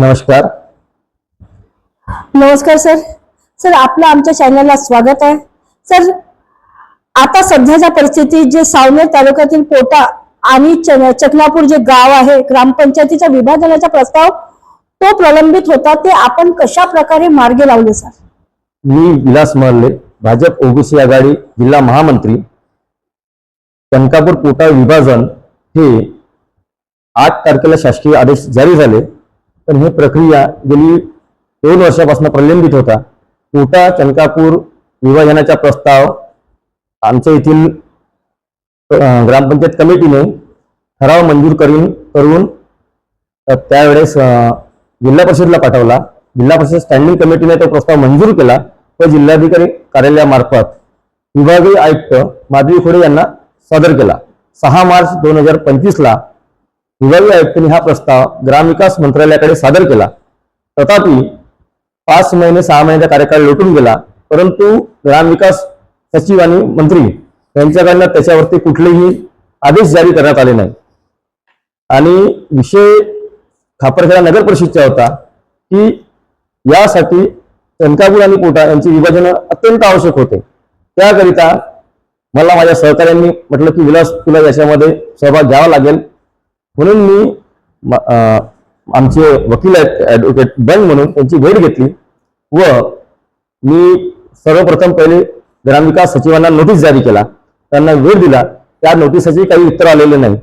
नमस्कार. नमस्कार sir. Sir आपलं आमच्या चॅनलला स्वागत आहे. सर आता सध्याच्या परिस्थितीत जे सावनेर तालुक्यातील पोटा आणि चकनापूर जे गाव आहे ग्रामपंचायतीच्या विभाजनाचा प्रस्ताव तो प्रलंबित होता ते आपण कशा प्रकारे मार्गी लावले सर? मी विलास महल्ले भाजप ओबीसी आघाडी जिल्हा महामंत्री. कनकापूर कोटा विभाजन हे आठ तारखेला शासकीय आदेश जारी झाले. पण ही प्रक्रिया गेली दोन वर्षापासून प्रलंबित होता. कोटा चनकापूर विभाजनाचा प्रस्ताव आमच्या येथील ग्रामपंचायत कमिटीने ठराव मंजूर करून करून त्यावेळेस जिल्हा परिषदला पाठवला. जिल्हा परिषद स्टँडिंग कमिटीने तो प्रस्ताव मंजूर केला. व जिल्हाधिकारी कार्यालयामार्फत विभागीय आयुक्त माधवी खोडे यांना सादर केला. सहा मार्च दोन हजार पंचवीसला विभागीय आयुक्तांनी हा प्रस्ताव ग्रामविकास मंत्रालयाकडे सादर केला. तथापि पाच महिने सहा महिन्याचा कार्यकाळ लोटून गेला परंतु ग्रामविकास सचिव आणि मंत्री यांच्याकडनं त्याच्यावरती कुठलेही आदेश जारी करण्यात आले नाही. आणि विषय खापरखेडा नगर परिषदचा होता की यासाठी कनकापूर आणि कोटा यांची विभाजन अत्यंत आवश्यक होते. त्याकरिता मला माझ्या सहकार्यांनी म्हटलं की विलास तुला याच्यामध्ये सहभाग घ्यावा लागेल. म्हणून मी आमचे वकील आहेत ॲडव्होकेट बँक म्हणून त्यांची भेट घेतली व मी सर्वप्रथम पहिले ग्रामविकास सचिवांना नोटीस जारी केला. त्यांना वेळ दिला. त्या नोटिसाचे काही उत्तर आलेले नाही.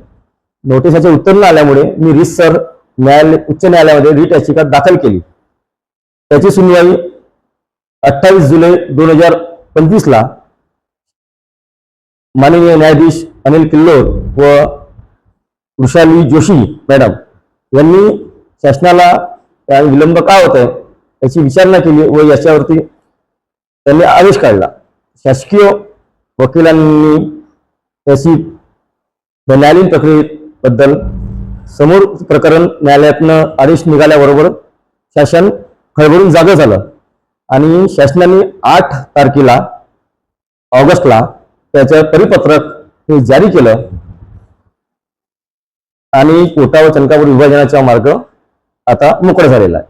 नोटिसाचे उत्तर न आल्यामुळे मी रितसर न्यायालय उच्च न्यायालयामध्ये रिट याचिका दाखल केली. त्याची सुनवाई अठ्ठावीस जुलै दोन हजार पंचवीसला माननीय न्यायाधीश अनिल किल्लोर व वृषाली जोशी मॅडम यांनी शासनाला त्या विलंब का होत आहे याची विचारणा केली व याच्यावरती त्यांनी आदेश काढला. शासकीय वकिलांनी त्याची न्यायालयीन प्रक्रियेबद्दल समोर प्रकरण न्यायालयातनं आदेश निघाल्याबरोबर शासन खळबळून जागं झालं आणि शासनाने आठ तारखेला ऑगस्टला त्याचं परिपत्रक हे जारी केलं. आणि कोटा व चनकापूर विभाजनाचा मार्ग आता मोकळा झालेला आहे.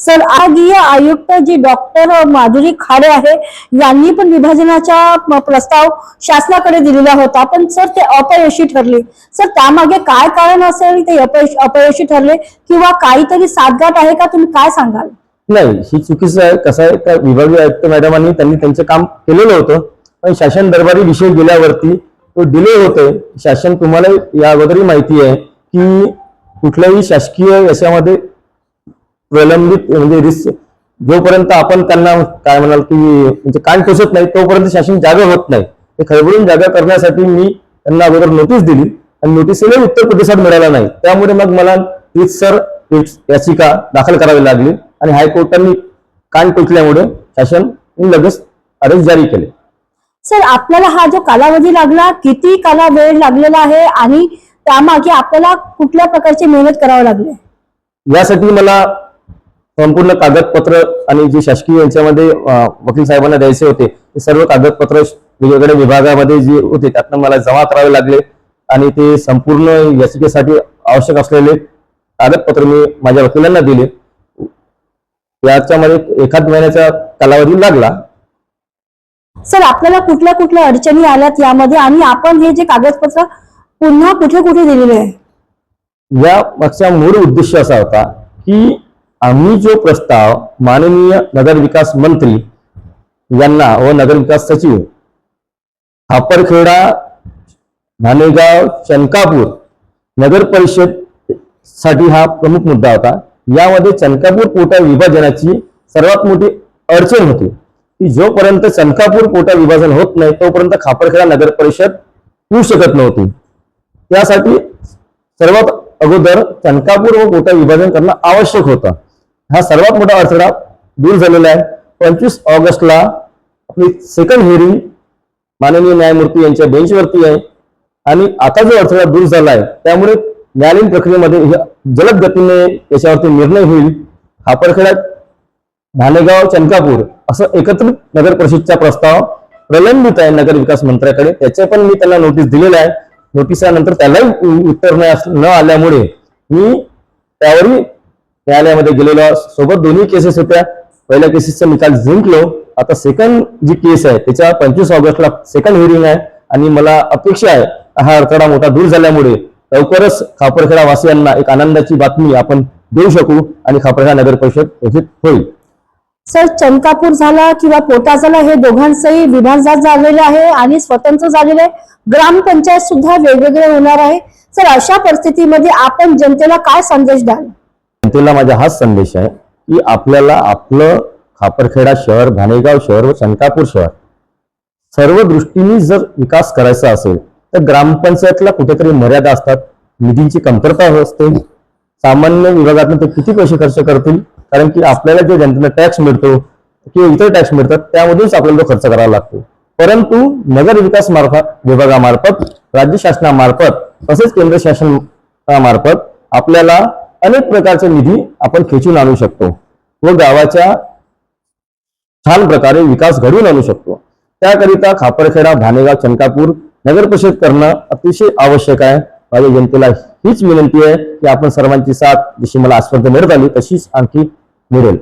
सर आगीय आयुक्त जी डॉक्टर माधुरी खाडे आहे यांनी पण विभाजनाचा प्रस्ताव शासनाकडे दिलेला होता. पण सर ते अपयशी ठरले. सर त्यामागे काय कारण असेल? ते अपयश अपयशी ठरले किंवा काहीतरी सातगाठ आहे का? तुम्ही काय सांगाल? नाही ही चुकीचं आहे. कसं आहे का विभागीय आयुक्त मॅडमांनी त्यांनी त्यांचं काम केलेलं होतं. पण शासन दरबारी विषय गेल्यावरती तो डिले होतोय. शासन तुम्हाला या अगोदरही माहिती आहे की कुठल्याही शासकीय याच्यामध्ये प्रलंबित म्हणजे रिस्क जोपर्यंत आपण त्यांना काय म्हणाल की म्हणजे कान टोचत नाही तोपर्यंत शासन जागा होत नाही. हे खळबळून जागा करण्यासाठी मी त्यांना अगोदर नोटीस दिली आणि नोटीसला उत्तर प्रतिसाद मिळाला नाही. त्यामुळे मग मला सर याचिका दाखल करावी लागली आणि हायकोर्टाने कान टोचल्यामुळे शासन लगेच आदेश जारी केले. सर आपल्याला हा जो कालावधी लागला किती काला वेळ लागलेला आहे आणि त्यामागे आपल्याला कुठल्या प्रकारची मेहनत करावी लागली? यासाठी मला संपूर्ण कागदपत्र आणि जे शासकीय यांच्यामध्ये वकील साहेबांना द्यायचे होते ते सर्व कागदपत्र वेगवेगळ्या विभागामध्ये जे होते त्यातनं मला जमा करावे लागले आणि ते संपूर्ण याचिकेसाठी आवश्यक असलेले कागदपत्र मी माझ्या वकिलांना दिले. याच्यामध्ये एखाद महिन्याचा कालावधी लागला सर आपल्याला कुठल्या कुठल्या अडचणी आल्यात यामध्ये आणि आपण हे जे कागदपत्र पुन्हा कुठे कुठे दिलेले आहे? या मागचा मूळ उद्देश असा होता की आम्ही जो प्रस्ताव माननीय नगरविकास मंत्री यांना व नगरविकास सचिव खापरखेडा नाणेगाव चनकापूर नगर परिषदसाठी हा प्रमुख मुद्दा होता. यामध्ये चनकापूर पोटा विभाजनाची सर्वात मोठी अडचण होती. की जोपर्यंत चनकापूर पोटा विभाजन होत नाही तोपर्यंत खापरखेडा नगर परिषद होऊ शकत नव्हती. त्यासाठी सर्वात अगोदर चनकापूर व कोटा विभाजन करणं आवश्यक होतं. हा सर्वात मोठा अडथळा दूर झालेला आहे. पंचवीस ऑगस्टला आपली सेकंड हिअरिंग माननीय न्यायमूर्ती यांच्या बेंचवरती आहे. आणि आता जो अडथळा दूर झाला आहे त्यामुळे न्यायालयीन प्रक्रियेमध्ये जलद गतीने याच्यावरती निर्णय होईल. खापरखेडा भालेगाव चनकापूर असं एकत्रित नगर परिषदचा प्रस्ताव प्रलंबित आहे नगर विकास मंत्र्याकडे. त्याचे पण मी त्यांना नोटीस दिलेलं आहे. नोटिसानंतर त्यालाही उत्तर न न आल्यामुळे मी त्यावरही न्यायालयामध्ये गेलेलो सोबत दोन्ही केसेस होत्या. पहिल्या केसेसचा निकाल जिंकलो. आता सेकंड जी केस आहे त्याच्या पंचवीस ऑगस्टला सेकंड हिअरिंग आहे आणि मला अपेक्षा आहे हा अडथळा मोठा दूर झाल्यामुळे लवकरच खापरखेडा वासियांना एक आनंदाची बातमी आपण देऊ शकू आणि खापरखेडा नगर परिषद घोषित होईल. सर चंकापूर झाला किंवा पोटा झाला हे दोघांचंही विभाजन झालेलं आहे आणि स्वतंत्र झालेलं आहे. ग्रामपंचायत सुद्धा वेगवेगळे होणार आहे. सर अशा परिस्थितीमध्ये आपण जनतेला काय संदेश द्याल? जनतेला माझा हाच संदेश आहे की आपल्याला आपलं खापरखेडा शहर भानेगाव शहर व चंकापूर शहर सर्व दृष्टीने जर विकास करायचा असेल तर ग्रामपंचायतला कुठेतरी मर्यादा असतात. निधींची कमतरता असते. सामान्य विभागातून ते किती पैसे खर्च करतील? कारण की आपल्याला जे जनतेला टॅक्स मिळतो किंवा इतर टॅक्स मिळतात त्यामधूनच आपल्याला तो खर्च करावा लागतो. परंतु नगर विकास मार्फत विभागामार्फत राज्य शासनामार्फत तसेच केंद्र शासनामार्फत आपल्याला अनेक प्रकारचे निधी आपण खेचून आणू शकतो व गावाच्या छान प्रकारे विकास घडवून आणू शकतो. त्याकरिता खापरखेडा भानेगाव चंकापूर नगर परिषद करणं अतिशय आवश्यक आहे. माझ्या जनतेला हीच विनंती आहे की आपण सर्वांची साथ जशी मला आजपर्यंत मिळत आली तशीच आणखी मिळेल